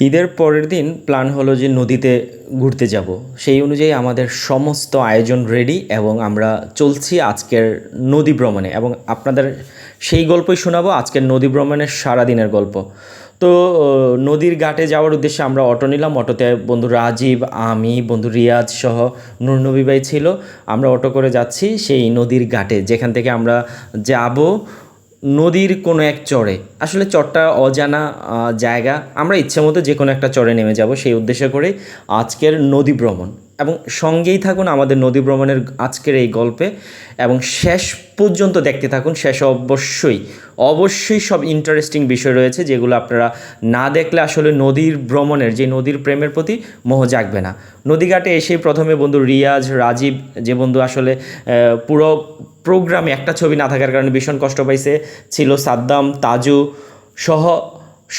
ঈদের পরের দিন প্ল্যান হলো যে নদীতে ঘুরতে যাব। সেই অনুযায়ী আমাদের সমস্ত আয়োজন রেডি এবং আমরা চলছি আজকের নদী ভ্রমণে এবং আপনাদের সেই গল্পই শোনাবো আজকের নদী ভ্রমণের সারাদিনের গল্প। তো নদীর ঘাটে যাওয়ার উদ্দেশ্যে আমরা অটো নিলাম। অটোতে বন্ধু রাজীব, আমি, বন্ধু রিয়াজ সহ নুরনবী ভাই ছিল। আমরা অটো করে যাচ্ছি সেই নদীর ঘাটে। যেখান থেকে আমরা যাব নদীর কোনো এক চরে। আসলে চরটা অজানা জায়গা। আমরা ইচ্ছে মতো যে কোনো একটা চরে নেমে যাব সেই উদ্দেশ্য করে আজকের নদী ভ্রমণ। এবং সঙ্গেই থাকুন আমাদের নদী ভ্রমণের আজকের এই গল্পে। এবং শেষ পর্যন্ত দেখতে থাকুন, শেষে অবশ্যই অবশ্যই সব ইন্টারেস্টিং বিষয় রয়েছে যেগুলো আপনারা না দেখলে আসলে নদীর ভ্রমণের, যে নদীর প্রেমের প্রতি মোহ জাগবে না। নদীঘাটে এসেই প্রথমে বন্ধু রিয়াজ, রাজীব, যে বন্ধু আসলে পুরো প্রোগ্রামে একটা ছবি না থাকার কারণে ভীষণ কষ্ট পাইছে। ছিল সাদ্দাম, তাজু সহ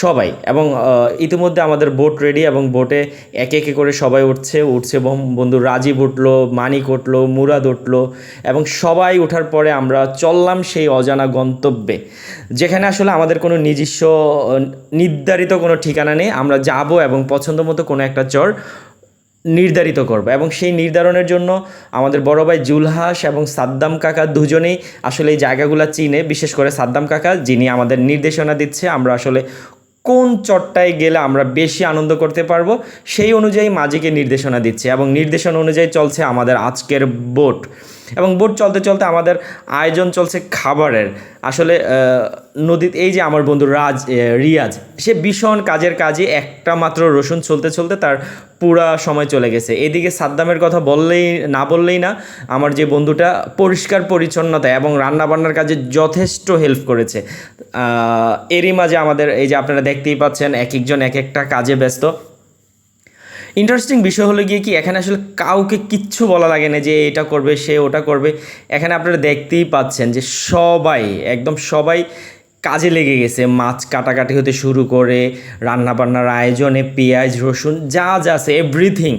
সবাই এবং ইতিমধ্যে আমাদের বোট রেডি এবং বোটে একে একে করে সবাই উঠছে। উঠছে বন্ধু রাজীব উঠল, মানিক উঠল, মুরাদ উঠল এবং সবাই ওঠার পরে আমরা চললাম সেই অজানা গন্তব্যে। যেখানে আসলে আমাদের কোনো নিজস্ব নির্ধারিত কোনো ঠিকানা নেই। আমরা যাব এবং পছন্দ মতো কোনো একটা চর নির্ধারিত করব এবং সেই নির্ধারণের জন্য আমাদের বড় ভাই জুলহাস এবং সাদ্দাম কাকা দুজনেই আসলে এই জায়গাগুলো চিনে, বিশেষ করে সাদ্দাম কাকা যিনি আমাদের নির্দেশনা দিচ্ছে, আমরা আসলে কোন চটটায় গেলে আমরা বেশি আনন্দ করতে পারব, সেই অনুযায়ী মাঝিকে নির্দেশনা দিচ্ছে এবং নির্দেশনা অনুযায়ী চলছে আমাদের আজকের বোট এবং বোট চলতে চলতে আমাদের আয়োজন চলছে খাবারের। আসলে নদীতে এই যে আমার বন্ধু রাজ রিয়াজ, সে ভীষণ কাজের কাজে একটা মাত্র রসুন চলতে চলতে তার পুরা সময় চলে গেছে। এদিকে সাদ্দামের কথা বললেই, না বললেই না, আমার যে বন্ধুটা পরিষ্কার পরিচ্ছন্নতা এবং রান্নাবান্নার কাজে যথেষ্ট হেল্প করেছে। এরই মাঝে আমাদের এই যে আপনারা দেখতেই পাচ্ছেন, এক একজন এক একটা কাজে ব্যস্ত। ইন্টারেস্টিং বিষয় হলো গিয়ে কি, এখানে আসলে কাউকে কিচ্ছু বলা লাগে না যে এটা করবে, সে ওটা করবে। এখানে আপনারা দেখতেই পাচ্ছেন যে সবাই, একদম সবাই কাজে লেগে গেছে। মাছ কাটাকাটি হতে শুরু করে, রান্নাবান্নার আয়োজনে পেঁয়াজ, রসুন, যা যা আছে এভরিথিং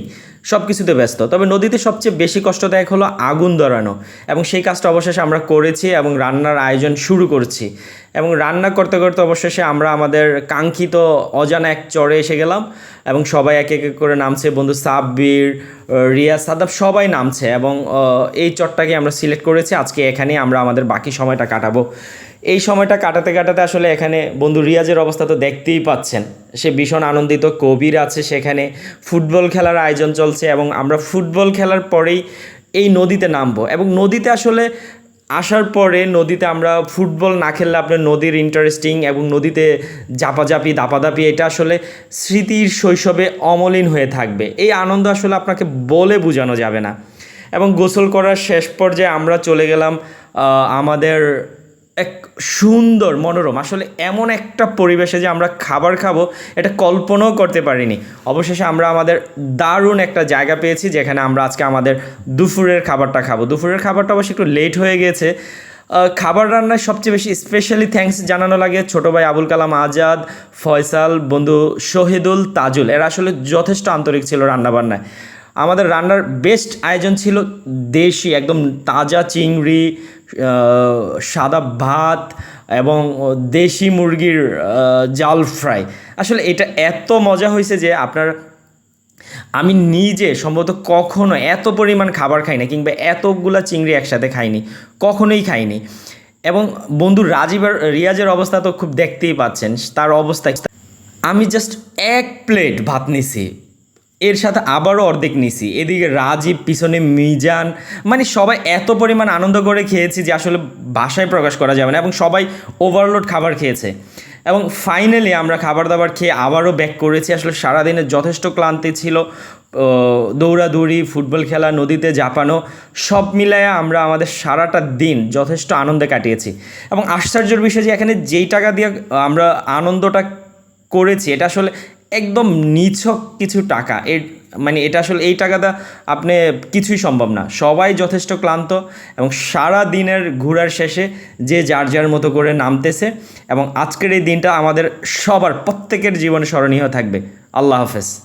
সব কিছুতে ব্যস্ত। তবে নদীতে সবচেয়ে বেশি কষ্টদায়ক হলো আগুন ধরানো এবং সেই কাজটা অবশেষে আমরা করেছি এবং রান্নার আয়োজন শুরু করছি। এবং রান্না করতে করতে অবশেষে আমরা আমাদের কাঙ্ক্ষিত অজানা এক চরে এসে গেলাম এবং সবাই এক এক করে নামছে। বন্ধু সাব্বির রিয়াজ সাদাব সবাই নামছে এবং এই চরটাকে আমরা সিলেক্ট করেছি। আজকে এখানে আমরা আমাদের বাকি সময়টা কাটাবো। এই সময়টা কাটাতে কাটাতে আসলে এখানে বন্ধু রিয়াজের অবস্থা তো দেখতেই পাচ্ছেন। সে ভীষণ আনন্দিত, কবির আছে সেখানে, ফুটবল খেলার আয়োজন চলছে এবং আমরা ফুটবল খেলার পরেই এই নদীতে নামবো এবং নদীতে আসলে আসার পরে নদীতে আমরা ফুটবল না খেললে আপনার নদীর ইন্টারেস্টিং এবং নদীতে জাপাজাপি দাপাদাপি এটা আসলে স্মৃতির শৈশবে অমলিন হয়ে থাকবে। এই আনন্দ আসলে আপনাকে বলে বোঝানো যাবে না। এবং গোসল করার শেষ পর্যায়ে আমরা চলে গেলাম আমাদের এক সুন্দর মনোরম, আসলে এমন একটা পরিবেশে যে আমরা খাবার খাব, এটা কল্পনাও করতে পারিনি। অবশেষে আমরা আমাদের দারুণ একটা জায়গা পেয়েছি, যেখানে আমরা আজকে আমাদের দুপুরের খাবারটা খাব। দুপুরের খাবারটা অবশ্যই একটু লেট হয়ে গেছে। খাবার রান্নায় সবচেয়ে বেশি স্পেশালি থ্যাঙ্কস জানানো লাগে ছোটো ভাই আবুল কালাম আজাদ, ফয়সাল, বন্ধু শহীদুল তাজুল। এরা আসলে যথেষ্ট আন্তরিক ছিল রান্নাবান্নায়। আমাদের রান্নার বেস্ট আয়োজন ছিল দেশি, একদম তাজা চিংড়ি সাদা ভাত এবং দেশি মুরগির জাল ফ্রাই। আসলে এটা এত মজা হয়েছে যে আপনার, আমি নিজে সম্ভবত কখনো এত পরিমাণ খাবার খাই না, কিংবা এতগুলা চিংড়ি একসাথে খাইনি, কখনোই খাইনি। এবং বন্ধু রাজীবের রিয়াজের অবস্থা তো খুব দেখতেই পাচ্ছেন, তার অবস্থা আমি জাস্ট এক প্লেট ভাত নিছি। এর সাথে আবারও অর্ধেক নিছি। এদিকে রাজীব, পিছনে মিজান মানে সবাই এত পরিমাণ আনন্দ করে খেয়েছি যে আসলে বাসায় প্রকাশ করা যাবে না এবং সবাই ওভারলোড খাবার খেয়েছে। এবং ফাইনালি আমরা খাবার দাবার খেয়ে আবারও ব্যাক করেছি। আসলে সারাদিনের যথেষ্ট ক্লান্তি ছিল। দৌড়াদৌড়ি, ফুটবল খেলা, নদীতে জাপানো, সব মিলায় আমরা আমাদের সারাটা দিন যথেষ্ট আনন্দে কাটিয়েছি। এবং আশ্চর্যের বিষয় যে এখানে যেই টাকা দিয়ে আমরা আনন্দটা করেছি, এটা আসলে একদম নিছক কিছু টাকা। এর মানে এটা আসলে এই টাকাটা আপনি কিছুই সম্ভব না। সবাই যথেষ্ট ক্লান্ত এবং সারা দিনের ঘোরার শেষে যে যার যার মতো করে নামতেছে এবং আজকের এই দিনটা আমাদের সবার প্রত্যেকের জীবনে স্মরণীয় থাকবে। আল্লাহ হাফেজ।